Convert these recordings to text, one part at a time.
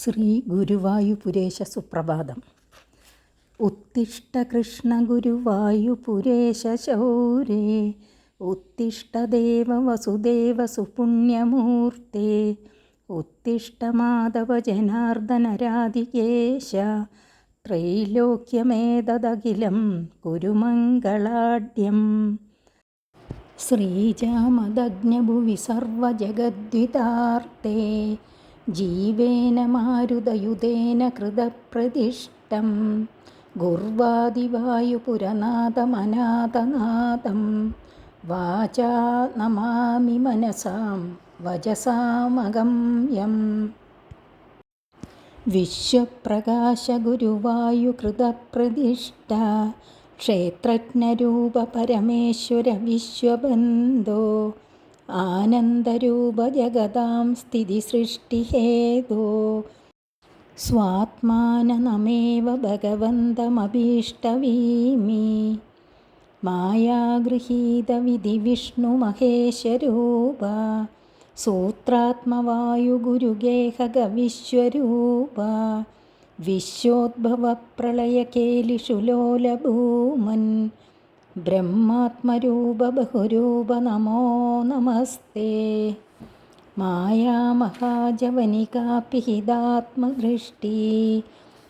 ശ്രീ ഗുരുവായൂപുരേശ സുപ്രഭാതം ഉത്തിഷ്ട കൃഷ്ണ ഗുരുവായൂപുരേശ ശൗരേ ഉത്തിഷ്ടദേവ വസുദേവ സുപുണ്യമൂർത്തേ ഉത്തിഷ്ട മാധവ ജനാർദ്ദന രാധികേശ ത്രൈലോക്യമേതദഖിലം കുരുമംഗളാഢ്യം. ശ്രീജാമദഗ്നഭുവി സർവജഗദ്വിതാർത്തേ ജീവേന മാരുതയുതേന കൃതപ്രതിഷ്ഠം. ഗുർവാദിവായുപുരനാഥമനാഥനാഥം. വാചാ നമാമി മനസാം വചസാമഗമ്യം. വിശ്വപ്രകാശഗുരുവായുകൃതപ്രതിഷ്ഠ. ക്ഷേത്രജ്ഞരൂപ പരമേശ്വര വിശ്വബന്ധോ ആനന്ദരൂപ ജഗതാം സ്ഥിതിസൃഷ്ടിഹേതോ. സ്വാത്മാനമേവ ഭഗവന്തമഭീഷ്ടവീമി. മായാഗൃഹീതവിധിവിഷ്ണുമഹേശരൂപ സൂത്രാത്മവായുഗുരുഗേഹകവിശ്വരൂപ. വിശ്വോദ്ഭവപ്രളയകേലിഷു ലോലഭൂമൻ ബ്രഹ്മാത്മരൂപ ബഹുരൂപ നമോ നമസ്തേ. മായാമഹാജവനികാപിഹിതാത്മദൃഷ്ടി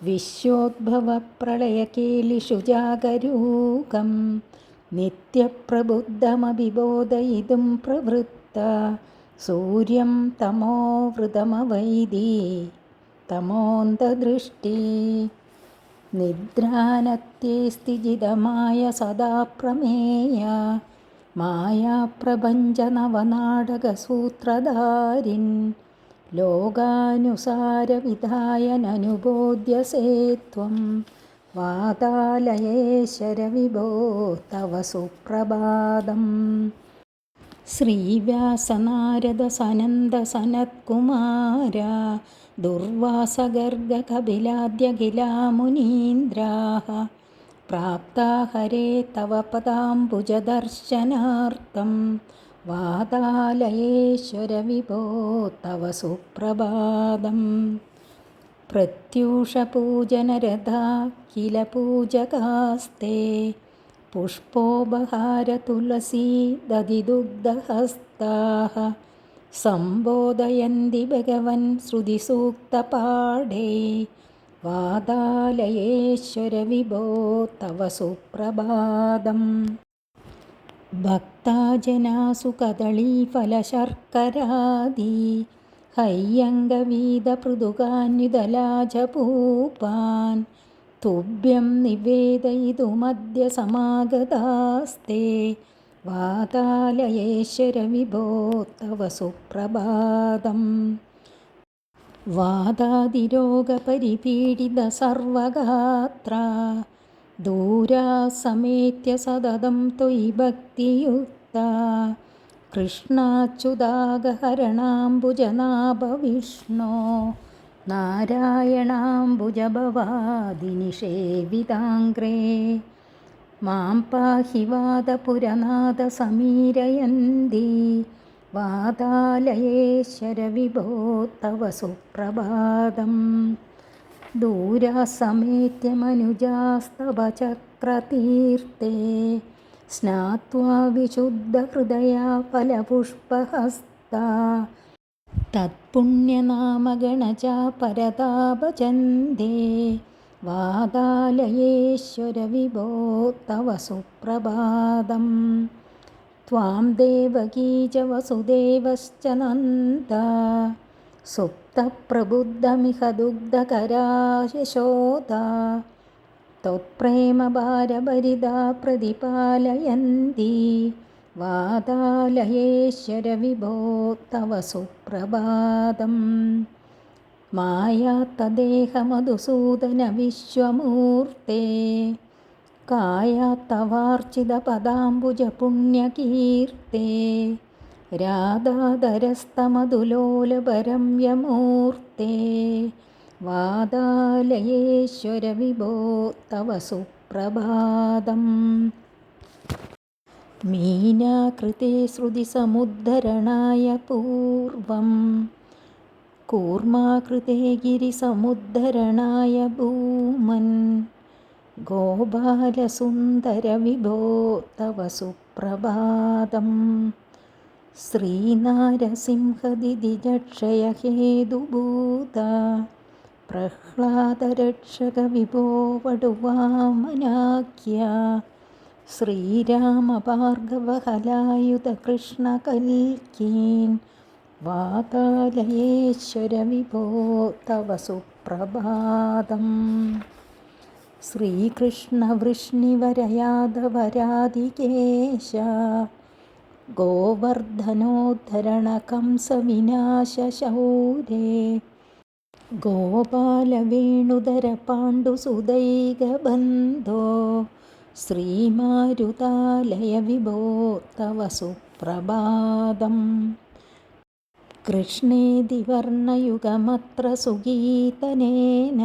വിശ്വോദ്ഭവപ്രളയകേലിഷു ജാഗരൂകം നിത്യപ്രബുദ്ധമഭിബോധയിതും പ്രവൃത്ത. സൂര്യം തമോവൃതമവൈദി തമോന്തദൃഷ്ടി. നിദ്രാനത്യേ സദാ പ്രമേയ മായാപ്രപഞ്ചനവനാടകസൂത്രധാരിൻ ലോകാനുസാരവിധായനനുബോധ്യസേ ത്വം വാതാലയേശ്വര വിഭോ തവ സുപ്രഭാതം ശ്രീവ്യാസനാരദസനന്ദസനത്കുമാര दुर्वासगर्गकपिलाद्यखिलामुनीन्द्राः प्राप्ता हरे तव पदाम्बुजदर्शनार्थं वातालयेश्वर विभो तव सुप्रभातं प्रत्यूषपूजनरथा किल पूजकास्ते पुष्पोपहारतुलसी दधिदुग्धहस्ताः सम्बोधयन्ति भगवन् श्रुतिसूक्तपाढे वादालयेश्वर विभो तव सुप्रभातम् भक्ताजनासु कदळीफलशर्करादि हैयङ्गवीदपृदुकान्युदलाजपूपान् तुभ्यं निवेदयितुमद्य समागतास्ते വാതാലയേശ്വര വിഭോ തവ സുപ്രഭാതം സർവഗാത്ര. ദൂരാസമേത്യ സതതം ത്വയി ഭക്തിയുക്ത. കൃഷ്ണാച്യുതാഗഹരണാംബുജനാഭവിഷ്ണോ. നാരായണാംബുജഭവാദിനിഷേവിതാംഗ്രേ. മാം പാഹി വാദപുരനാഥ സമീരയന്തി വാതാലയേശ്വര വിഭോ തവ സുപ്രഭാതം ദൂരാസമേത്യമനുജാസ്തവ ചക്രതീർത്തേ സ്നാത്വാ വിശുദ്ധഹൃദയാ ഫലപുഷ്പഹസ്ത. തത്പുണ്യനാമഗണജാ പരതാപചന്ദേ. വാതാലയേശ്വര വിഭോ തവ സുപ്രഭാതം ത്വാം ദേവകീ ച വസുദേവശ്ച നന്ദ. സുപ്തപ്രബുദ്ധമിഹ ദുഗ്ധകരാശോദ ത്വത്പ്രേമഭാരഭരിതാ പ്രതിപാലയന്തി. വാതാലയേശ്വര വിഭോ തവ മായാത്തദേഹമധുസൂദന വിശ്വമൂർത്തേ കായാത്തവാർച്ചിതപദാംബുജപുണ്യകീർത്തേ. രാധാധരസ്തമധുലോലപരം യമൂർത്തേ വാദാലയേശ്വര വിഭോ തവ സുപ്രഭാതം. മീനാകൃതേ ശ്രുതിസമുദ്ധരണായ പൂർവം കൂർമാകൃതേ ഗിരിസമുദ്ധരണായ ഭൂമൻ. ഗോപാലസുന്ദരവിഭോ തവ സുപ്രഭാതം. ശ്രീനാരസിംഹദിതിജക്ഷയഹേതുഭൂത പ്രഹ്ലാദരക്ഷകവിഭോ വടുവാമനാഖ്യ ശ്രീരാമഭാർഗവഹലായുധകൃഷ്ണകൽക്കീൻ വാതാലയേശ്വരവിഭോ തവ സുപ്രഭാതം ശ്രീകൃഷ്ണവൃഷ്ണിവരയാദവരാധികേശ गोवर्धनोद्धरणकंसविनाशशौरे गोपालवेणुधरपाण्डुसुदैगबन्धो श्रीमारुतालयविभो तव सुप्रभातम् കൃഷ്ണേതി വർണയുഗമത്ര സുഗീതനേന.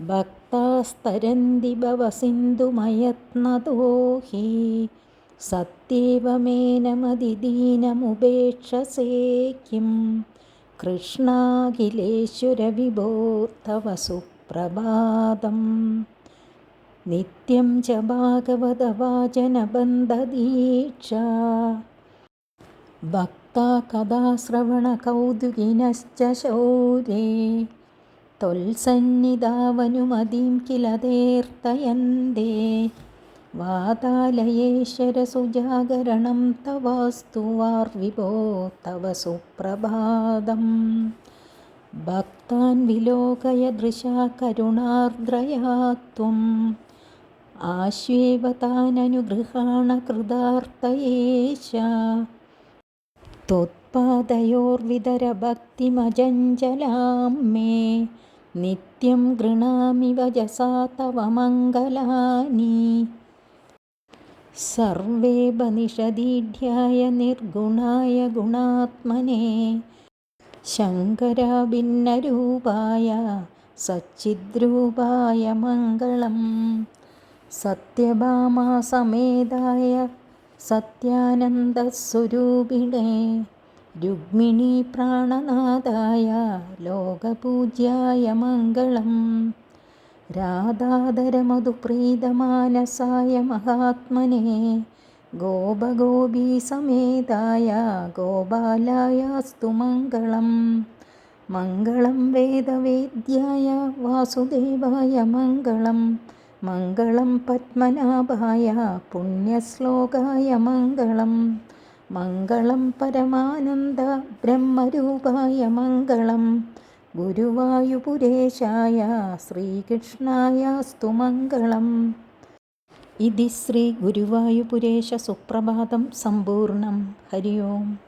ഭക്തസ്തരന്തി ഭവസിന്ധുമയത്നതോ ഹി സത്യേവമേനമതിദീനമുപേക്ഷസേ സുപ്രഭാതം നിത്യം ച ഭാഗവതവാചനബന്ധദീക്ഷ. ഭക്തി കഥാശ്രവണകൗതുകിനശ്ച ശൗരേ ത്വൽസന്നിധാവനുമതിം കിലതേർത്തയന്തേ. വാതാലയേശ്വരസുജാഗരണം തവാസ്തു വാർവിഭോ തവ സുപ്രഭാതം. ഭക്താൻ വിലോകയ ദൃശാ കരുണാർദ്രയാ ത്വം ആശ്വേവതാനനുഗൃഹാണ കൃതാർത്ഥയേശ. त्वत्पादयोर्विदरभक्तिमजञ्जलां मे नित्यं गृणामि वजसा तव मङ्गलानि सर्वेपनिषदीढ्याय निर्गुणाय गुणात्मने शङ्कराभिन्नरूपाय सच्चिद्रूपाय मङ्गलम् സത്യാനന്ദസ്വരൂപിണേ രുക്മിണി പ്രാണനാഥായ ലോകപൂജ്യായ മംഗളം. രാധാധരമധുപ്രീതമാനസായ മഹാത്മനെ ഗോപഗോപീസമേതായ ഗോപാലായാസ്തു മംഗളം. മംഗളം വേദവേദ്യായ വാസുദേവായ മംഗളം. മംഗളം പത്മനാഭായ പുണ്യശ്ലോകായ മംഗളം. മംഗളം പരമാനന്ദ ബ്രഹ്മരൂപായ മംഗളം. ഗുരുവായുപുരേശായ ശ്രീകൃഷ്ണായ മംഗളം. ഇതി ശ്രീ ഗുരുവായുപുരേശ സുപ്രഭാതം സമ്പൂർണം. ഹരി ഓം.